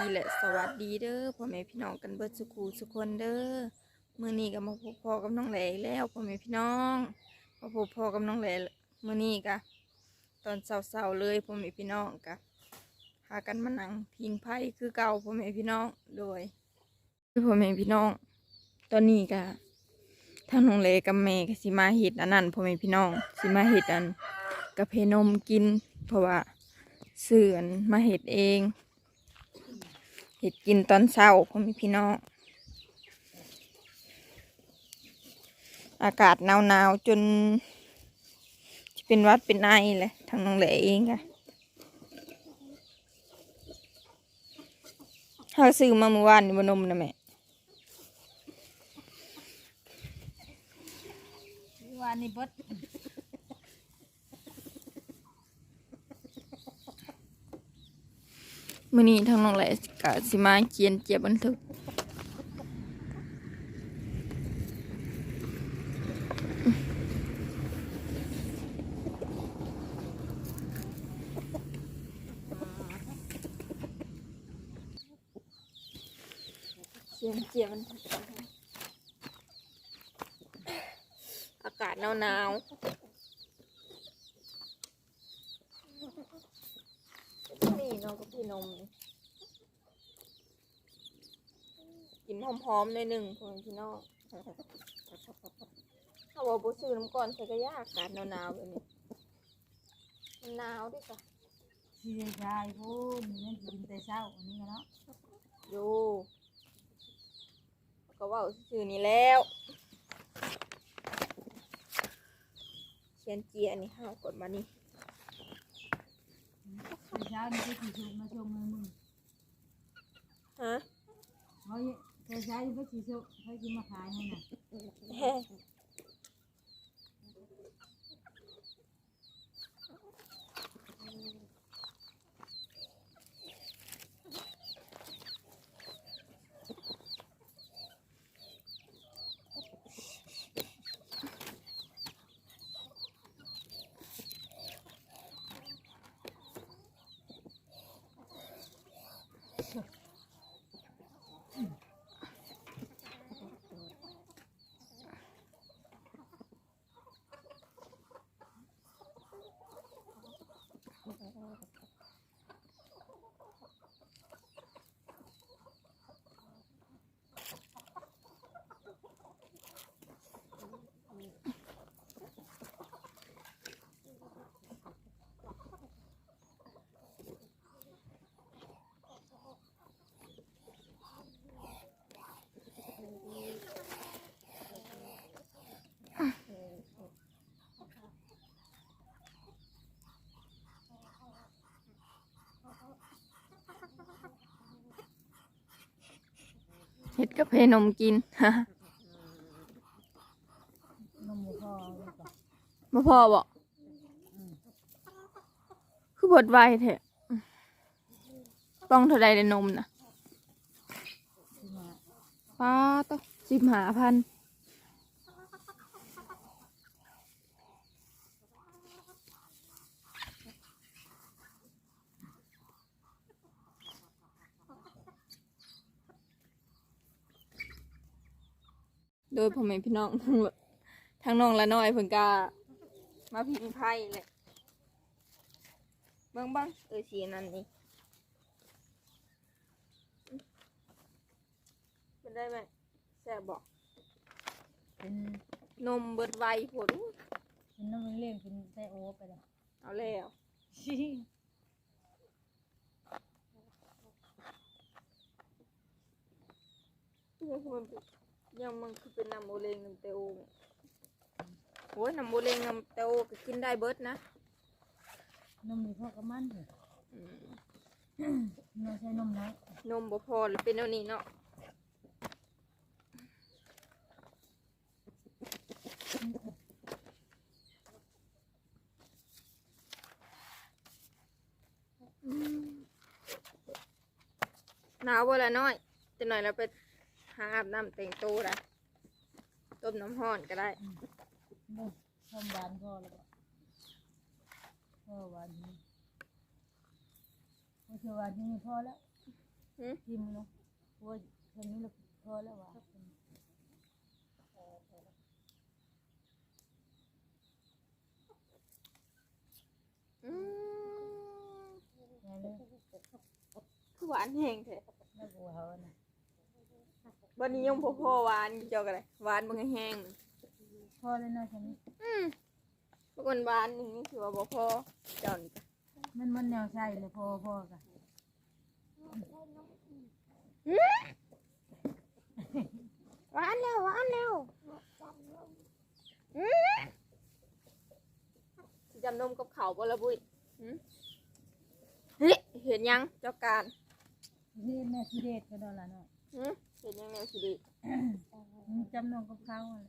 ดีและสวัสดีเด้อพ่อแม่พี่น้องกันเบิดสุขูสุคนเด้อมือนี้ก็มาพบพ่อกับน้องแหล่อีกแล้วพ่อแม่พี่น้องมาพบพ่อกับน้องแหล่มือนี้ก็ตอนเช้าๆเลยพ่อแม่พี่น้องก็พากันมานั่งพิงไพ่คือเก่าพ่อแม่พี่น้องโดยพ่อแม่พี่น้อง ตอนนี้ก็ทางน้องแหล่กับแม่ก็สิมาเฮ็ดอันนั้นพ่อแม่พี่น้องสิมาเฮ็ดอันกาแฟนมกิน เพราะว่าเสื่อนมาเฮ็ดเอง เห็ดกินตอนเช้าพ่อม่พี่น้อง อากาศหนาวๆจนจะเป็นวัดเป็นไอเลยทางน้องแหลเองค่ะเขาซื้อมาเมื่อวานนี่บนมนะแม่วานนี่บด มื่อนี้ทางน้องแหล่กะสิมาเขียนเจียบบันทึกเขียนเจียบบันทึกอากาศหนาวๆ นี่เนาะก็พี่นมนี่กินหอมๆหน่อยหนึ่งพอนพี่น้องถ้าว่าบุซื้อน้ำก่อนใส่ก็ยากอากาศหนาวๆแบบนี้มันหนาวด้วยค่ะสีชายพูดนี่กินแต่เช้าอันนี้ก็เนาะอยู่ก็เว่าซื้อนี่แล้วเขียนเจียนี่ห้าวกดมานี่แต่ เช้านี่ก็ขี่ชมมาชมเลยมึงฮะ เขาแต่เช้านี่ก็ขี่ชมเขากินมาขายให้น่ะ เห็ดกาแฟนมกินนมหมูพ่อเลยก่อนมาพอบอกคือบดไวเถอะต้องเท่าใดในนมนะที่มาป้าต้องสิบหาพัน ดยพ่อแม่พี่น้องทั้งน้องและน้อยเพิ่นกามาพิงไพ่เลยเบิ้งเบังเออสีนั่นนี่เป็นได้ไหมแซ่บบอกเป็นนมเบิดไวโผดอู้เป็นน้ำเลี้ยงเป็นไส้โอ๊ไปเลยเอาแล้วยังมันเป็น ยังมันคือเป็นน้ำโมเลงน้ำเตโอโอ้ยน้ำโมเลงน้ำเตโอก็กินได้เบิดนะนมหมูพ่อกับมันเถอะอืมเราใช้นมน้อยนมบ่พอหรือเป็นเอานี้เนาะอืมหนาวบ่ละน้อยจะหน่อยเราไปหาอาบน้ำแต่งตัวละต้มน้ำห้อนก็ได้บุกทำหวานพ่อแล้วก็พ่อหวานนี้พ่อเชื่อหวานนี้พ่อแล้วหืมพิมพ์เนาะว่าแค่นี้เราพอแล้ววะอืมแม่เลยคือหวานแห้งแท้แล้วกูเขานะ วันนี้ยังพอพอหวานเจ้ากันเลยหวานบางแห้งพอแล้วเนาะแค่นี้อืมบางคนหวานอย่างนี้คือว่าบ่พอเจ้านี่จ้ะมันมันแนวใช่เลยพอพอกันหวานแล้วหวานแล้วอืมสิจำนมกับเขาวบ่ละบุ้ยหืมเฮ้ยเห็นยังเจ้าการ เฮ็ดแม่สิเด็ดก็ได้ละเนาะหืม เห็นยังแนวสิดีมึงจำนองกับเขาอะไร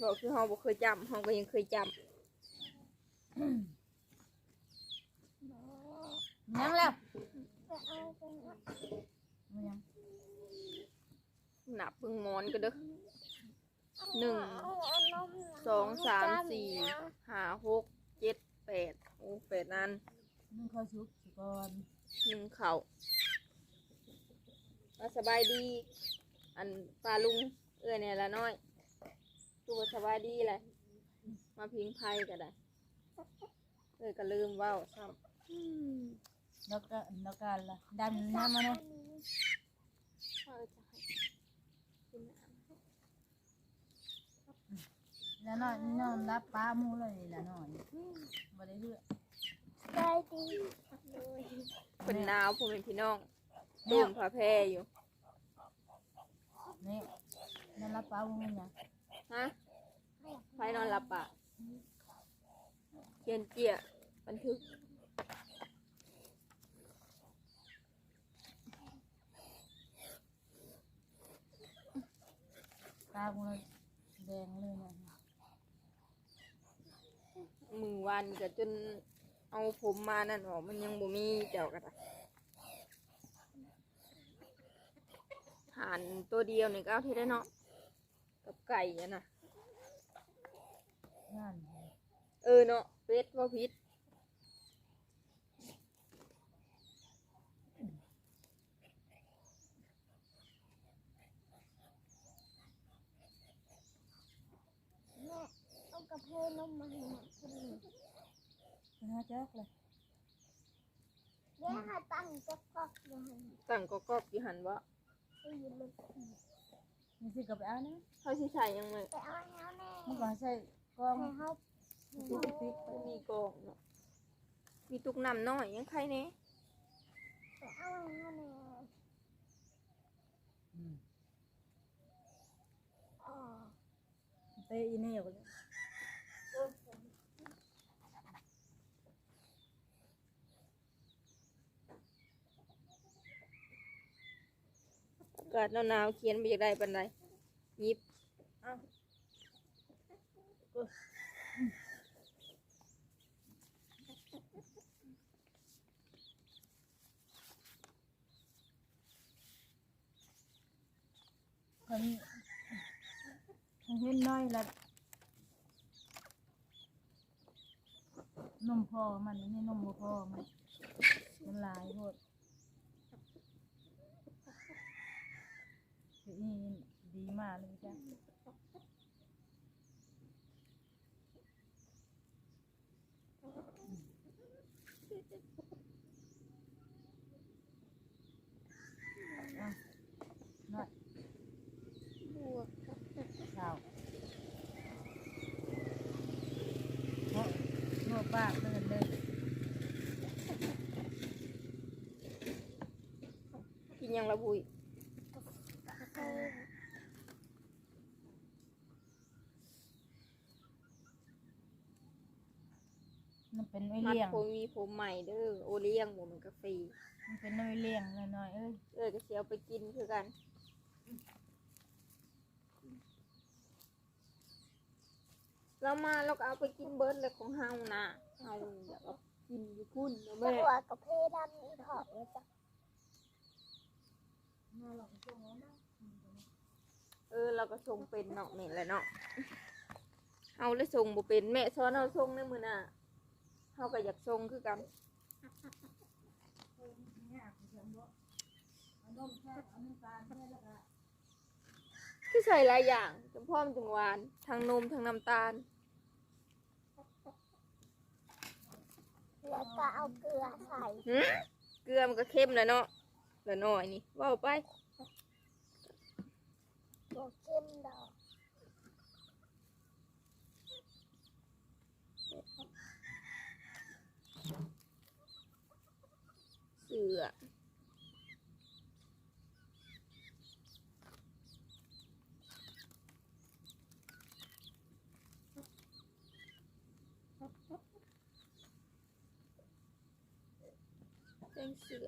บอกคือเฮาบ่เคยจำเฮาก็ยังเคยจยังแล้วมันยังำนับเบิ่งหมอนก็เด้อหนึ่งสองสามสี่ห้าหกเจ็ดแปดโอ้แปดนั่นมึงคอยชุบสิก่อนหนึ่งเข่า ว่าสบายดี อันปลาลุงเอื้อเนี่ยละน้อยตัวาสบายดีเลยมาพิงไพ่ก็ได้เอ้ยก็ลืมเว่าซ้ำอืมแล้วก็แล้วกันละดันน้ำมาเนาะว่าเอ้ยจะให้กินน้ำแล้วนอนนอนรับปลาหมูเลยละนอนบ่ได้เลือกเป็นหนาวผมเป็นพี่น้อง ตูมผ้าแพรอยู่ นี่นอนรับปลาหมูมันยังฮะไฟนอนหลับปะเขียนเจียบันทึกปลาหมูเลยแดงเลยนะมือวันก็จนเอาผมมานั่นออกมันยังบ่มีเจ้ากระดา หานตัวเดียวนี่ก็เอาที่ได้เนาะกับไก่อะนะนั่นเออเนาะเป็ดว่าพิษเอากระเพาะนมมาให้หน่อยคนหนึ่งเป็นห้าจักเลยเดี๋ยวให้ตั้งจะพักอยู่ให้ตั้งก็กอกอยู่หันว่า ไปอยู่เลยมีสิกับไปเอานะเขาสิใส่ยังไงไปเอาแล้วแน่เมื่อก่อนใส่กล้องให้เขาตุ๊กติ๊กบ่มีกองเนาะมีตุกน้ำน้อยยังใครเน่ไปเอาแล้วแน่อ๋อเตะอีนี่อยู่เลยอ กาศหนาวๆเขียนไปอยากได้ปันใดยิบคนเห็นน้อยละนมพอมันนี่นมบ่พอมันมันหลายโพด คือนี่ดีมากเลยจ้ะอะน้อยเช้าโอ้โน่ป้าเดินเลยกินยังละบุย มัน เป็นไว้มัดเลี้ยง ผมมีผมใหม่เด้อโอเลี้ยงหมูมันกาแฟมันเป็นไว้เลี้ยงน้อยๆเอ้ยเอ้ยก็เสียวไปกินคือกันเรามาเราก็เอาไปกินเบิร์ดเลยของเฮานะเฮาอยากเอากินอยู่พุ่นเนาะแม่แม่ว่ากระเพาะดำนี่ถอดเลยจ้ะเออเราก็ทรงเป็นเนาะแม่นแหละเนาะเฮาเลยทรงบ่เป็นแม่สอนเฮาทรงในมื้อน่ะ เฮาก็อยากทรงคือกันคือใส่หลายอย่างจนพร้อมถึงหวานทั้งนมทั้งน้ำตาล แล้วก็เอาเกลือใส่หึเกลือมันก็เข้มแล้วเนาะละน้อยนี่เว่าไปตัวเข้มดอก เสือ เป็นเสือ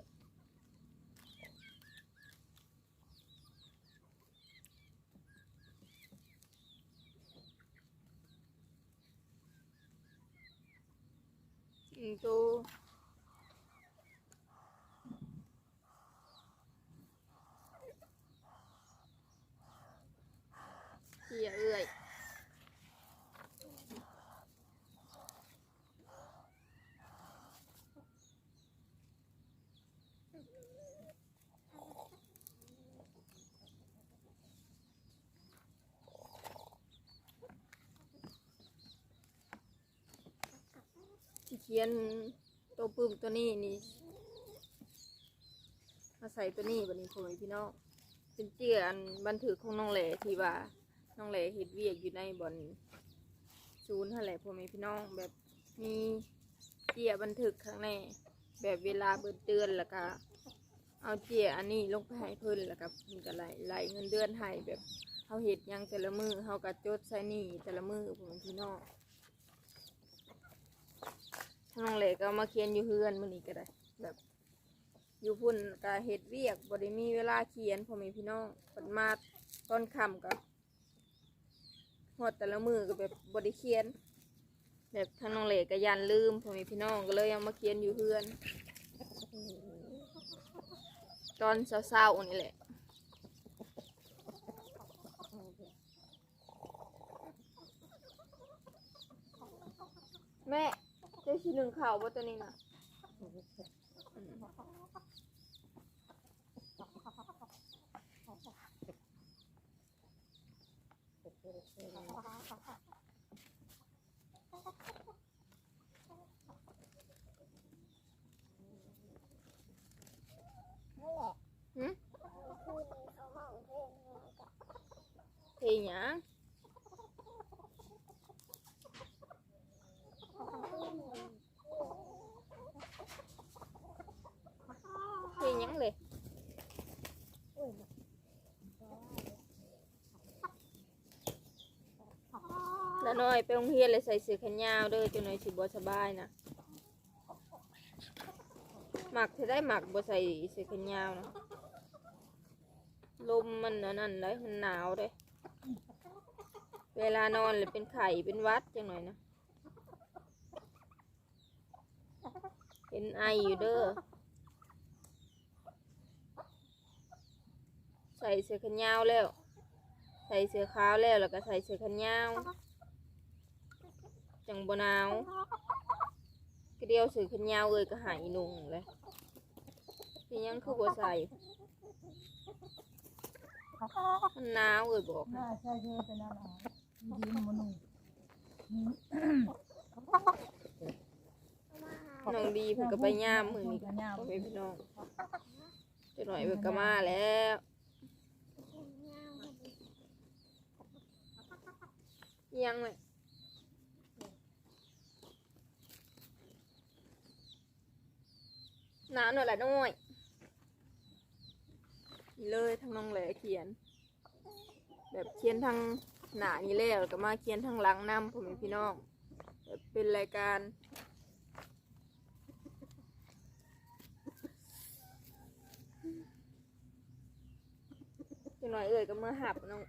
อืมตัว เสียเอื่อยสิเขียนตัวปึ้มตัวนี้นี่มาใส่ตัวนี้บันนี้ผมพี่น้องเป็นเจืออันบันทึกของน้องแหล่ที่ว่าน้องแหล่เฮ็ดเวียกอยู่ในบอนศูนย์นั่นแหละผมพี่น้องแบบมีเจียบันทึกข้างในแบบเวลาเบิดเดือนแล้วก็เอาเจียอันนี้ลงไปให้เพิ่นแล้วก็เพิ่นก็ไล่ไล่เงินเดือนให้แบบเฮาเฮ็ดยังแต่ละมือเฮาก็จดใส่นี่แต่ละมือผมพี่น้อง น้องแหล่ก็เอามาเขียนอยู่เฮือนมื้อนี้ก็ได้ แบบอยู่พุ่นก็เฮ็ดเวียกบ่ได้มีเวลาเขียนพ่อแม่พี่น้องเพิ่นมาตอนค่ำก็ฮอดแต่ละมือก็แบบบ่ได้เขียน แบบทางน้องเหล็กก็ยันลืมพ่อแม่พี่น้องก็เลยเอามาเขียนอยู่เพื่อนตอนเช้าๆนี่แหละแม่ จ้าชีหนึ่งข่าวว่าตัวนี้นะอม นั่นแหละ หึ คืนนี้เขาห้องเพลงแล้วก็ เพลงหยัง คืนนี้ เพลงหยังเลย อุ้ย แล้วน้อยไปโรงเรียนเลยใส่เสื้อแขนยาวเด้อจนหน่อยสิบ่สบายนะหมักจะได้หมักบ่ใส่เสื้อแขนยาวนะลมมันอันนั่นเลยมันหนาวเลยเวลานอนเลยเป็นไข่เป็นวัดจังหน่อยนะเป็นไออยู่เด้อใส่เสื้อแขนยาวแล้ว ใส่เสื้อขาวแล้วแล้วก็ใส่เสื้อแขนยาว จังบหนาวก็เดียวเสื้อแขนยาวเอ้ยก็หายนุ่งเลยเป็นหยังคือบ่ใส่มันหนาวเอ้ยบอกน่าใช่เธอเป็นอะไรยิ้มมนุษย์น้องดีเพิ่นก็ไปย่ามมือนี้พ่อแม่พี่น้องจะหน่อยเพิ่นก็มาแล้วอิหยังเลย นาวหน่อยละน้อยนี่เลยทั้งน้องแหลเขียน แบบเขียนทางหนานี่แล้วแล้วก็มาเขียนทางหลังน้ำพ่อแม่พี่น้องแบบเป็นรายการจังหน่อยเอ่ยก็เมื่อหับน้อง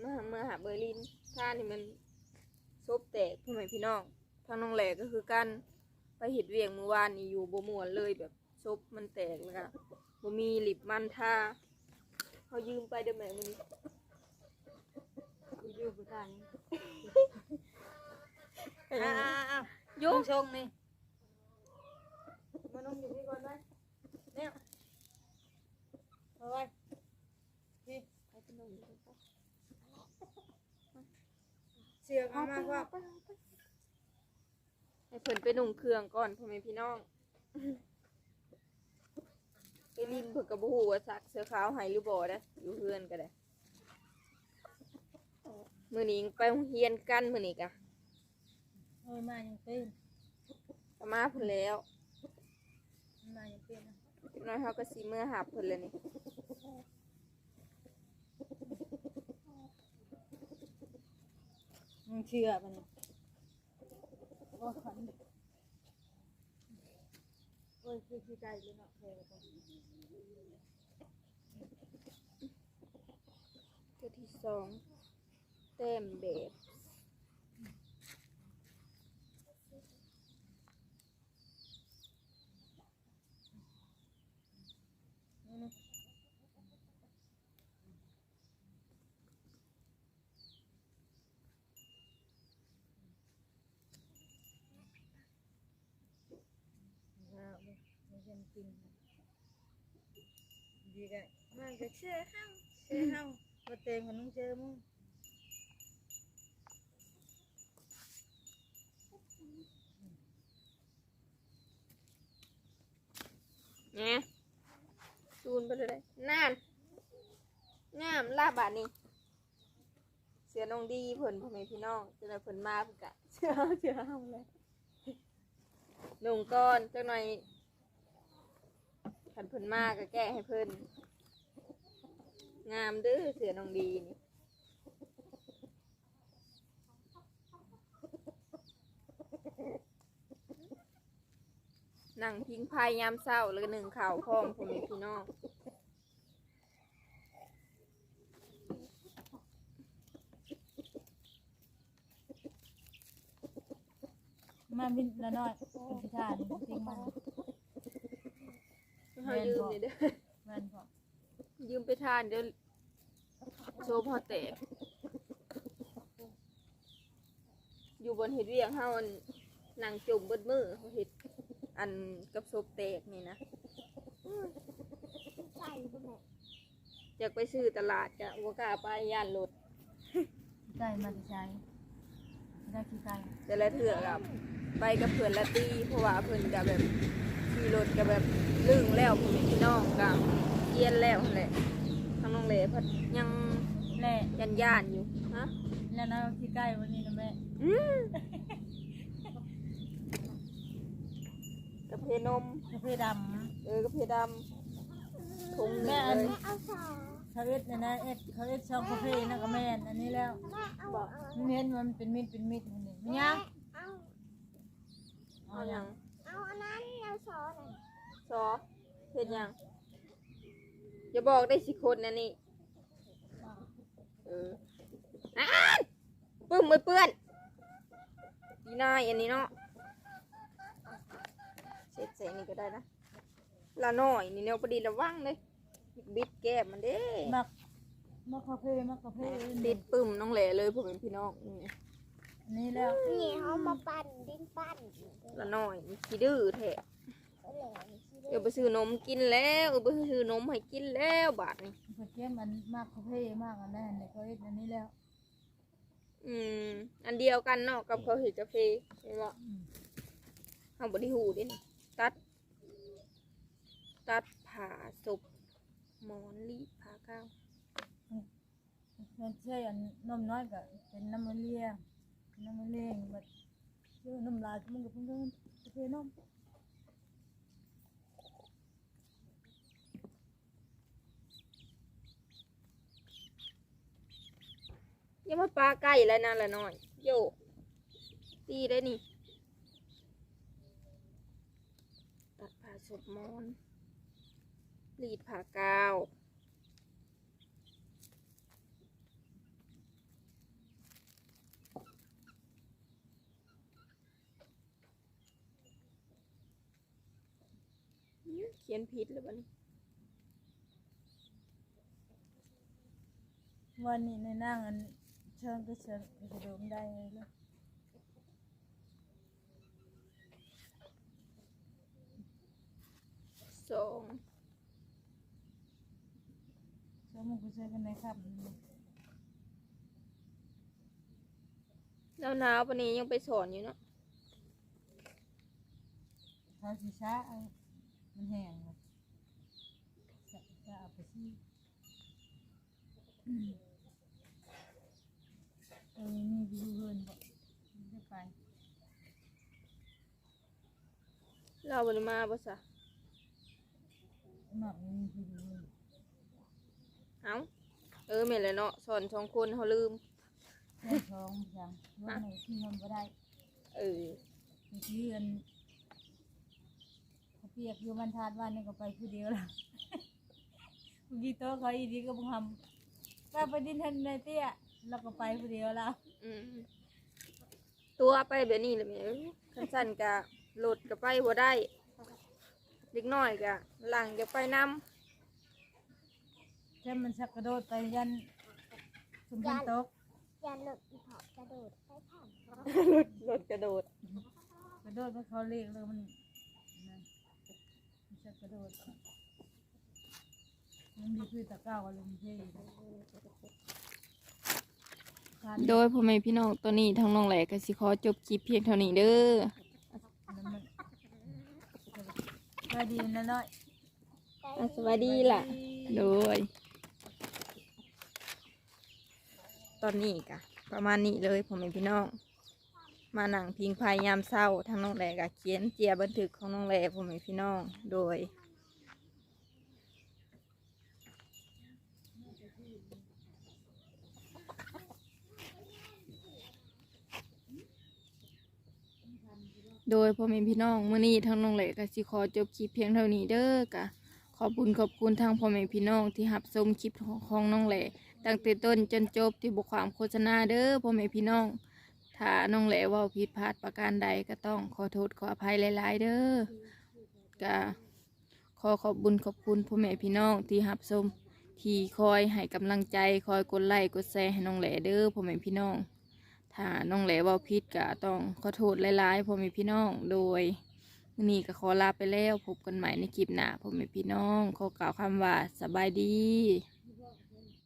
เมื่อเมื่อหับเบอร์ลินท่านี่มันซบแตกพ่อแม่พี่น้องทางน้องแหลก็คือกัน ไปเห็ดเวียงเมื่อวานนี้อยู่บ่มวนเลยแบบซบมันแตกแล้วก็บ่มีหลิบมันท่าเขายืมไปเดี๋ยวแม่มันยืมผู้ายนี่อ้าวยงชงนี่มานงอยู่นี่ก่อนไหมเนี่ยเอาไว้นี่ใครเป็นนมเกมาว่า ให้เพิ่นไปนุ่งเครื่องก่อนพ่อแม่พี่น้อง ไปลินเพิ่นก็บ่ฮู้ว่าซักเสื้อขาวให้หรือบ่เด้ออยู่เฮือนก็ได้มื้อนี้ไปโรงเรียนกันมื้อนี้กะโอ้ยมายังเป็นก็มาพุ่นแล้วมายังเป็นนะอีกน้อยเขาก็สิเมื่อหับเพิ่นแล้วนี่มึงเชื่อปะเนี่ย โอ้ยขันโอ้ยคือขี้ไก่เลยเนาะแพ้ไปก่อนตัวที่สองเต็มแบบ เอา เลยไม่ใช่มันกินดีกันมันก็เชื่อเฮาเชื่อเฮาบ่เต็งมันต้องเจอมึงเนี่ยซูนไปเลยนั่นงามลาบาดนี่เสียน้องดีเพิ่นพ่อแม่พี่น้องจังได๋เพิ่นมาเพิ่นกะเชื่อเชื่อเฮาเลยลงก่อนจักหน่อย คันเพิ่นมาก็แก้ให้เพิ่นงามเด้อเสือน้องดีนี่นั่งพิงพายยามเช้าแล้วก็หนึ่งข่าวพ้อมพ่อแม่พี่น้องมาบินละน้อยพิธานจริงมัน เฮายืมนี่เด้อแม่นพอยืมไปทานเดี๋ยวโซพอแตก อยู่บนเห็ดเวียงเฮาอันนั่งจุ่มเบิดมือเห็ดอันกับโซบแตกนี่นะใส่ไปไหนอยากไปซื้อตลาดกะวัวกล้าไปย่านรถขี้ไก่มาจะใช้ได้ขี้ไก่แต่ละเถื่อกับไปกับเพื่อนละตีเพราะว่าเพื่อนกับแบบ ขี่รถกับแบบลึงแล้วพ่อแม่พี่น้องกับเยียนแล้วนั่นแหละทางน้องเหลพัดยังแล่ยันย่านๆอยู่ฮะแล้วนะขี้ไก่วันนี้นะแม่อืมกระเพนมกาแฟดเออกระเพดำทุงหแม่นึ่งอันเลยเอาสองำเขาเอ็ดนะนะเอ็ดเขาเอ็ดช่องกาแฟนั่นก็แม่นอันนี้แล้วแม่เอาบอกเอามันเห็นมันเป็นมิดเป็นมิดมันนี่มันยังเอาเอาอย่าง อเห็นยังอย่าบอกได้สิคนนะนี่เอออ่านปึ้มมือเปื้อนดีนายอันนี้เนาะเสร็จเสร็จนี่ก็ได้นะละหน่อยนี่เนี่ยพอดีระวังเลยบิดแก้มมันเด้มักมักกาแฟมักกาแฟติดปึ้มน้องแหล่เลยผมเป็นพี่น้องนี่อันนี้แล้วนี่เขามาปั่นดินปั่นละหน่อยขี้ดื้อแท้ก็ เลยที่เดี๋ยวไปซื้อนมกินแล้วเออไปซื้อนมให้กินแล้วบาทนี่เพื่อเก็บมันมากกาแฟมากอันนั้นเนี่ยเขาเอ็ดอันนี้แล้วอืม อันเดียวกันเนาะกับเขาวเห็ดกาแฟเห็นบ่อืมเอาบไดิหูเดิตัด ตัดผ่าศพหมอนรีดผ่าก้าวมันใช่อันนมน้อยก็เป็นน้ำมันเลี้ยงน้ำมันเลี้ยงแบบเชื่อน้ำลายมันก็เพิ่งเดินกาแฟนม ยังมาปลาไก่แล้วนะละหน่อย โยตีได้นี่ ตัดผ่าศพมอนรีดผ่ากาวเขียนผิดหรือเปล่านี่วันนี้ในนั่งอัน เชิญก็เชิญก็จะโดมได้เลยเลยสองเชิญมันก็เชิญกันในครับแล้วหนาวปานนี้ยังไปสอนอยู่เนาะ เขาสิช้าเอามันแห้งเลยจะจะเอาไปซี่ เออนี่ไปดูเพื่อนบอกไม่ได้ไปเราบ่ได้มาบ่ซะหมักนี่ไปดูเพื่อนเอ้าเออแม่นแหละเนาะสอนสองคนเขาลืมเพื่อนท้องยังว่าไหนที่ทำก็ได้เออบางทีอันเขาเปียกอยู่บรรทัดวันนี่ก็ไปผู้เดียวละบางทีโต๊ะเขาอีดีก็บังคับว่าไปดินทันในเตี้ย เราก็ไปผู้เดียวแล้วอืมตัวไปแบบนี้เลยแม่เอ้ยคันสั้นกะโหลดก็ไปบ่ได้เล็กน้อยกะหลังจะไปนำแค่มันสักกระโดดไปยันสมบูรณ์ตกอย่าหลุดอีผอกระโดดไปผ่านรถกระโดดกระโดดไปเขาเรียกเลยมันนะมันสักกระโดดมันมีคือตะเก้าอะไรมันเท่ โดยพ่อแม่พี่น้องตัวนี้ทั้งน้องแหลกก็สิขอจบคลิปเพียงเท่านี้เด้อน้ำมันก็ดีนะน้อยอะสวัสดีล่ะ โดย ตอนนี้กะ ประมาณนี้เลยพ่อแม่พี่น้อง มาหนังพิงพายยามเศร้าทั้งน้องแหลกะเขียนเจียบันทึกของน้องแหลกพ่อแม่พี่น้อง โดย โดยพ่อแม่พี่น้องเมื้อนี้ทั้งน้องเหล็กก็สิขอจบคลิปเพียงเท่านี้เด้อกะขอบคุณขอบคุณทางพ่อแม่พี่น้องที่รับชมคลิปของน้องเหล็กตั้งแต่ต้นจนจบที่บทความโฆษณาเด้อพ่อแม่พี่น้อง ถ้าน้องเหล็กว่าผิดพลาดประการใดก็ต้องขอโทษขออภัยหลาย ๆ เด้อกะขอขอบบุญขอบคุณพ่อแม่พี่น้องที่รับชมที่คอยให้กำลังใจคอยกดไลค์กดแชร์ให้น้องเหล็กเด้อพ่อแม่พี่น้อง ถ้าน้องแหลว่าพิษก็ต้องขอโทษหลายๆพ่อแม่พี่น้องโดยนี้ก็ขอลาไปแล้วพบกันใหม่ในคลิปหน้าพ่อแม่พี่น้องขอกล่าวคำว่าสบายดี